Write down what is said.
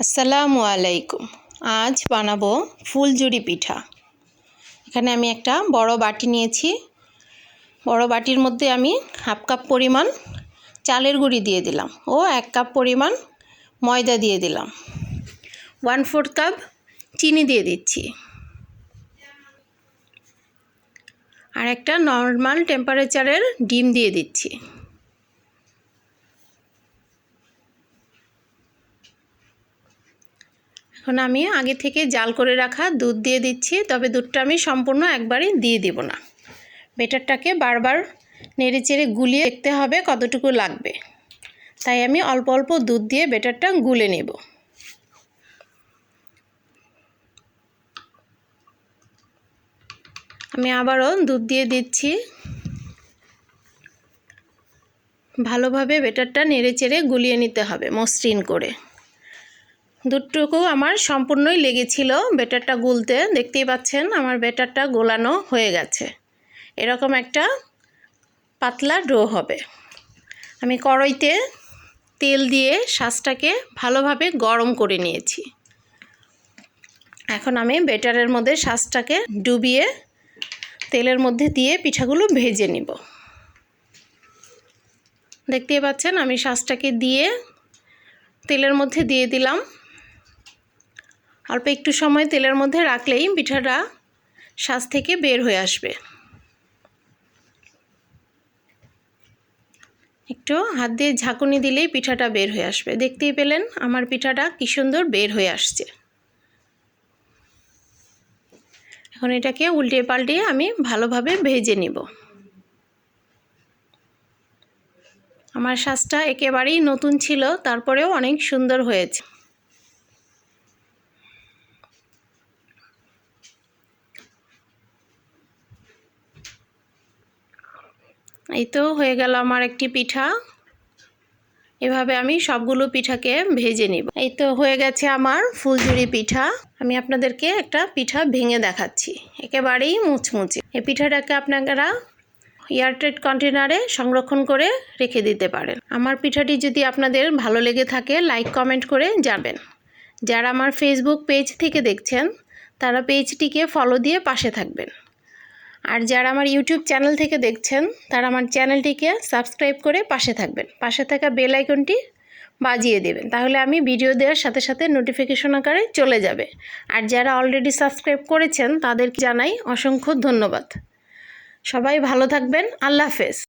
আসসালামু আলাইকুম। আজ বানাবো ফুলজুরি পিঠা। এখানে আমি একটা বড় বাটি নিয়েছি। বড় বাটির মধ্যে আমি হাফ কাপ পরিমাণ চালের গুঁড়ি দিয়ে দিলাম ও এক কাপ পরিমাণ ময়দা দিয়ে দিলাম। ওয়ান ফোর্থ কাপ চিনি দিয়ে দিচ্ছি। আর একটা নর্মাল টেম্পারেচারের ডিম দিয়ে দিচ্ছি। এখন আমি আগে থেকে জাল করে রাখা দুধ দিয়ে দিচ্ছি, তবে দুধটা আমি সম্পূর্ণ একবারই দিয়ে দিব না। বেটারটাকে বারবার নেড়ে চেড়ে গুলিয়ে দেখতে হবে কতটুকু লাগবে। তাই আমি অল্প অল্প দুধ দিয়ে বেটারটা গুলে নেব। আমি আবারও দুধ দিয়ে দিচ্ছি। ভালোভাবে বেটারটা নেড়ে চেড়ে গুলিয়ে নিতে হবে মসৃণ করে। দুধটুকু আমার সম্পূর্ণই লেগেছিল বেটারটা গুলতে। দেখতেই পাচ্ছেন আমার বেটারটা গোলানো হয়ে গেছে। এরকম একটা পাতলা ডো হবে। আমি কড়াইতে তেল দিয়ে শ্বাসটাকে ভালোভাবে গরম করে নিয়েছি। এখন আমি বেটারের মধ্যে শ্বাসটাকে ডুবিয়ে তেলের মধ্যে দিয়ে পিঠাগুলো ভেজে নিব। দেখতেই পাচ্ছেন আমি শ্বাসটাকে দিয়ে তেলের মধ্যে দিয়ে দিলাম। অল্প একটু সময় তেলের মধ্যে রাখলেই পিঠাটা শ্বাস থেকে বের হয়ে আসবে। একটু হাত দিয়ে ঝাঁকুনি দিলেই পিঠাটা বের হয়ে আসবে। দেখতেই পেলেন আমার পিঠাটা কী সুন্দর বের হয়ে আসছে। এখন এটাকে উল্টে পাল্টে আমি ভালোভাবে ভেজে নিব। আমার শ্বাসটা একেবারেই নতুন ছিল, তারপরেও অনেক সুন্দর হয়েছে। এই তো হয়ে গেল আমার একটি পিঠা। এভাবে আমি সবগুলো পিঠাকে ভেজে নিব। এই তো হয়ে গেছে আমার ফুলঝুরি পিঠা। আমি আপনাদেরকে একটা পিঠা ভেঙে দেখাচ্ছি। একেবারেই মুচমুচে। এই পিঠাটাকে আপনারা এয়ারটাইট কন্টেনারে সংরক্ষণ করে রেখে দিতে পারেন। আমার পিঠাটি যদি আপনাদের ভালো লেগে থাকে, লাইক, কমেন্ট করে যাবেন যারা আমার ফেসবুক পেজ থেকে দেখছেন, তারা পেজটিকে ফলো দিয়ে পাশে থাকবেন। আর যারা আমার ইউটিউব চ্যানেল থেকে দেখছেন, তারা আমার চ্যানেলটিকে সাবস্ক্রাইব করে পাশে থাকবেন। পাশে থাকা বেল আইকনটি বাজিয়ে দেবেন। তাহলে আমি ভিডিও দেওয়ার সাথে সাথে নোটিফিকেশন আকারে চলে যাবে। আর যারা অলরেডি সাবস্ক্রাইব করেছেন তাদের জানাই অসংখ্য ধন্যবাদ। সবাই ভালো থাকবেন। আল্লাহ হাফেজ।